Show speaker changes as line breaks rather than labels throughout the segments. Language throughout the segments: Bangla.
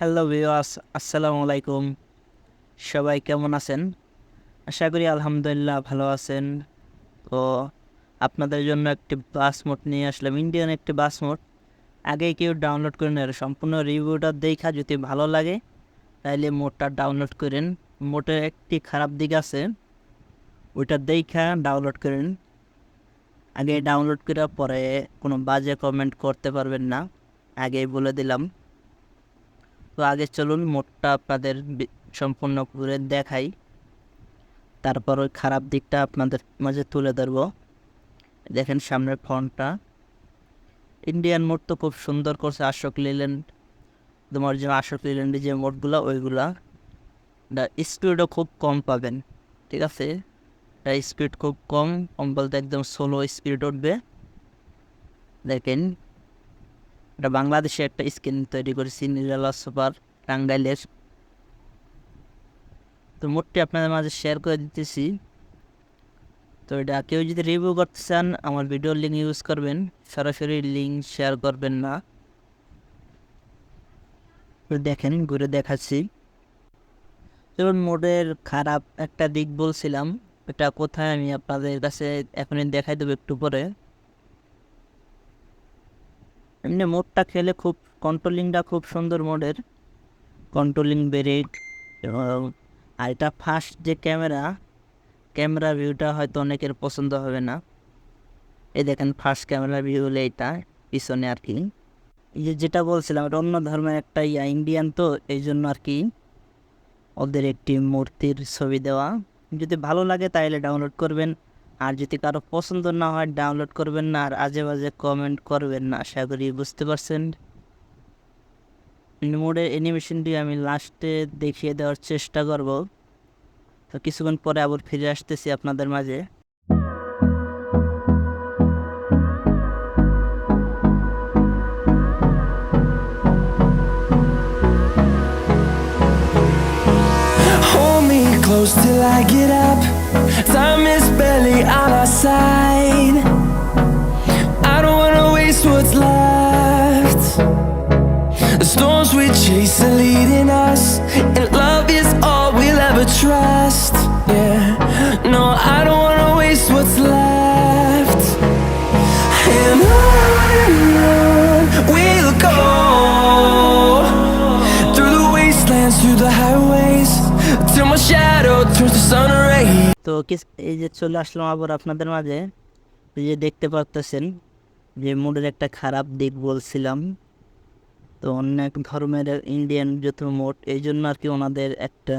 হ্যালো ভিওয়াস আসসালামু আলাইকুম সবাই কেমন আছেন? আশা করি আলহামদুলিল্লাহ ভালো আছেন। তো আপনাদের জন্য একটি বাস মোড নিয়ে আসলাম। ইন্ডিয়ান একটি বাস মোড। আগে কেউ ডাউনলোড করে নেন, সম্পূর্ণ রিভিউটা দেখা যদি ভালো লাগে তাহলে মোডটা ডাউনলোড করেন। মোটের একটি খারাপ দিক আছে, ওইটা দেখা ডাউনলোড করেন। আগে ডাউনলোড করার পরে কোনো বাজে কমেন্ট করতে পারবেন না। আগেই বলে দিলাম। তো আগে চলুন মোটটা আপনাদের সম্পূর্ণ করে দেখাই। তারপর ওই খারাপ দিকটা আপনাদের মাঝে তুলে ধরবো। দেখেন সামনের ফোনটা ইন্ডিয়ান মোড তো খুব সুন্দর করছে আশোক লিল্যান্ড তোমার যে আশোক লিল্যান্ডের যে মোডগুলো, ওইগুলা। স্পিডও খুব কম পাবেন, ঠিক আছে? স্পিড খুব কম কম বলতে একদম স্লো স্পিড উঠবে। দেখেন এটা বাংলাদেশে একটা স্কিন তৈরি করেছি নিরালা সুপার টাঙ্গাইলের তো মোটটি আপনাদের মাঝে শেয়ার করে দিতেছি। তো এটা কেউ যদি রিভিউ করতে চান, আমার ভিডিওর লিঙ্ক ইউজ করবেন। সরাসরি লিঙ্ক শেয়ার করবেন না। দেখেন, ঘুরে দেখাচ্ছি। যেমন মোডের খারাপ একটা দিক বলছিলাম, এটা কোথায় আমি আপনাদের কাছে এখনই দেখাই দেবো একটু পরে। এমনি মোডটা খেলে খুব কন্ট্রোলিংটা খুব সুন্দর মোডের। কন্ট্রোলিং ব্রেক এবং আর এটা ফার্স্ট যে ক্যামেরা ক্যামেরা ভিউটা হয়তো অনেকের পছন্দ হবে না। এই দেখেন ফার্স্ট ক্যামেরা ভিউ হলে এটা পিছনে আর কি। যে যেটা বলছিলাম, এটা অন্য ধর্মের একটা ইয়া ইন্ডিয়ান তো, এই জন্য আর কি ওদের একটি মূর্তির ছবি দেওয়া। যদি ভালো লাগে তাহলে ডাউনলোড করবেন। আর যদি কারও পছন্দ না হয় ডাউনলোড করবেন না আর আজে বাজে কমেন্ট করবেন না। আশা করি বুঝতে পারছেন। মোডের অ্যানিমেশনটি আমি লাস্টে দেখিয়ে দেওয়ার চেষ্টা করব। তো কিছুক্ষণ পরে আবার ফিরে আসতেছি আপনাদের মাঝে।
Close till I get up. Time is side. I don't wanna waste what's left. The storms we chase are leading us,
তো এই যে চলে আসলাম আবার আপনাদের মাঝে। যে দেখতে পারতেছেন যে মোডের একটা খারাপ দিক বলছিলাম। তো অনেক ধর্মের ইন্ডিয়ান যত মোড এই জন্য আর কি ওনাদের একটা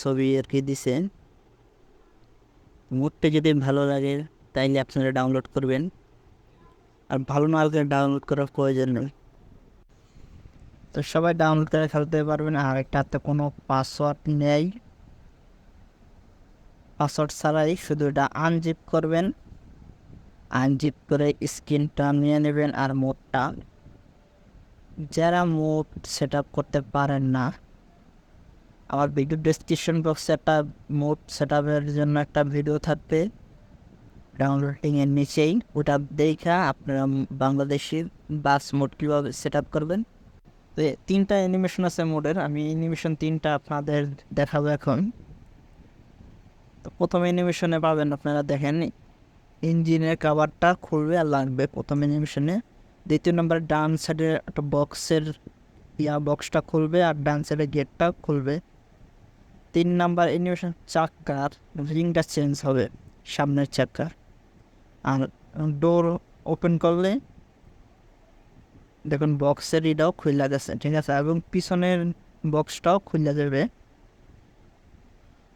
ছবি আর কি দিছে। মোডটা যদি ভালো লাগে তাইলে আপনারা ডাউনলোড করবেন। আর ভালো না লাগলে ডাউনলোড করার প্রয়োজন নেই। তো সবাই ডাউনলোড করে খেলতে পারবেন। আর এটাতে কোনো পাসওয়ার্ড নেই। পাসওয়ার্ড ছাড়াই শুধু এটা আনজিপ করবেন। আনজিপ করে স্ক্রিনটা নিয়ে নেবেন আর মোডটা। যারা মোড সেট করতে পারেন না, আমার ভিডিও ডেসক্রিপশন বক্সে একটা মোড সেট জন্য একটা ভিডিও থাকবে। ডাউনলোডিংয়ের নিচেই। ওটা দেখা আপনারা বাংলাদেশি বাস মোড কীভাবে সেট আপ করবেন। তো তিনটা অ্যানিমেশন আছে মোডের। আমি অ্যানিমেশন তিনটা আপনাদের দেখাবো এখন। প্রথম অ্যানিমেশনে পাবেন আপনারা, দেখেন। ইঞ্জিনের কাভারটা খুলবে আর লাগবে প্রথম অ্যানিমেশনে দ্বিতীয় নম্বর ডান সাইডে একটা বক্সের ইয়া বক্সটা খুলবে আর ডান সাইডে গেটটা খুলবে। তিন নাম্বার অ্যানিমেশন চাক্কার রিংটা চেঞ্জ হবে সামনের চাক্কার। আর ডোর ওপেন করলে দেখুন বক্সের ইটাও খুলে গেছে, ঠিক আছে? এবং পিছনের বক্সটাও খুলে যাবে।